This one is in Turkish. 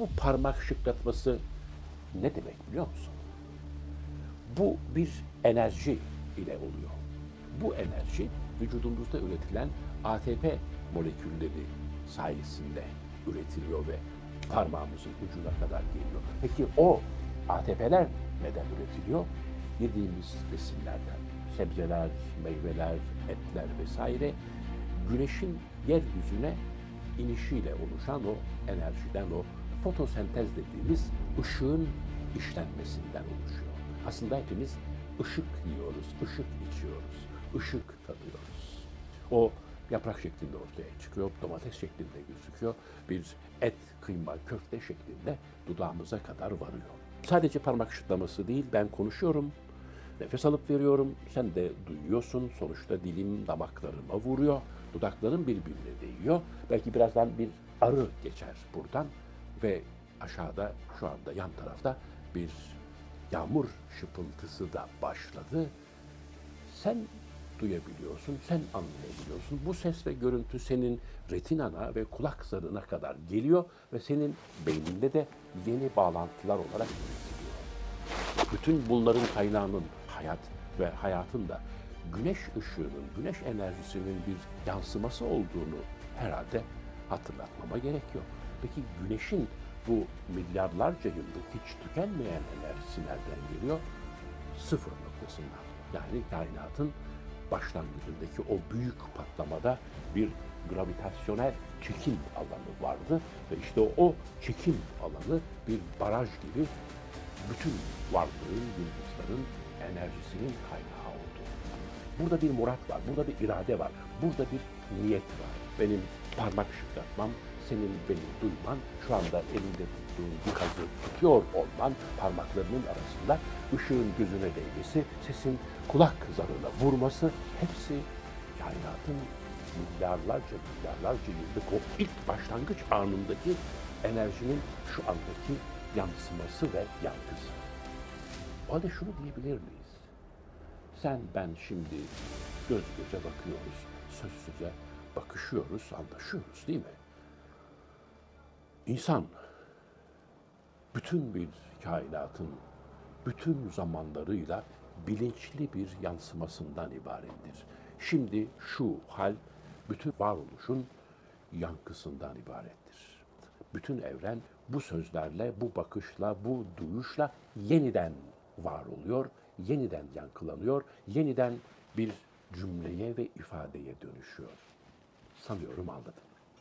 Bu parmak şıklatması ne demek biliyor musun? Bu bir enerji ile oluyor. Bu enerji vücudumuzda üretilen ATP molekülleri sayesinde üretiliyor ve parmağımızın ucuna kadar geliyor. Peki o ATP'ler neden üretiliyor? Yediğimiz besinlerden, sebzeler, meyveler, etler vesaire güneşin yeryüzüne inişiyle oluşan o enerjiden, o fotosentez dediğimiz ışığın işlenmesinden oluşuyor. Aslında hepimiz ışık yiyoruz, ışık içiyoruz, ışık tadıyoruz. O yaprak şeklinde ortaya çıkıyor, domates şeklinde gözüküyor. Bir et, kıyma, köfte şeklinde dudağımıza kadar varıyor. Sadece parmak şıklaması değil, ben konuşuyorum, nefes alıp veriyorum, sen de duyuyorsun. Sonuçta dilim damaklarıma vuruyor, dudaklarım birbirine değiyor. Belki birazdan bir arı geçer buradan ve aşağıda şu anda yan tarafta bir yağmur şıpıltısı da başladı sen duyabiliyorsun, sen anlayabiliyorsun. Bu ses ve görüntü senin retinana ve kulak zarına kadar geliyor ve senin beyninde de yeni bağlantılar olarak üretiliyor. Bütün bunların kaynağının hayat ve hayatın da güneş ışığının, güneş enerjisinin bir yansıması olduğunu herhalde hatırlatmama gerek yok. Peki güneşin bu milyarlarca yıllık hiç tükenmeyen enerjisi nereden geliyor? sıfır noktasından. Yani kainatın başlangıcındaki o büyük patlamada bir gravitasyonel çekim alanı vardı ve işte o çekim alanı bir baraj gibi bütün varlığın, yıldızların enerjisinin kaynağı oldu. Burada bir murat var, burada bir irade var, burada bir niyet var. Benim parmak şıklatmam, senin beni duyman, şu anda elinde tuttuğun cihazı tutuyor olman, parmaklarının arasında ışığın gözüne değmesi, sesin kulak zarına vurması, hepsi kainatın milyarlarca milyarlarca yıllık o ilk başlangıç anındaki enerjinin şu andaki yansıması ve yankısı. O halde şunu diyebilir miyiz? Sen ben şimdi göz göze bakıyoruz, söz söze bakışıyoruz, anlaşıyoruz değil mi? İnsan bütün bir kainatın bütün zamanlarıyla bilinçli bir yansımasından ibarettir. Şimdi şu hal bütün varoluşun yankısından ibarettir. Bütün evren bu sözlerle, bu bakışla, bu duyuşla yeniden var oluyor, yeniden yankılanıyor, yeniden bir cümleye ve ifadeye dönüşüyor. Sanıyorum anladım.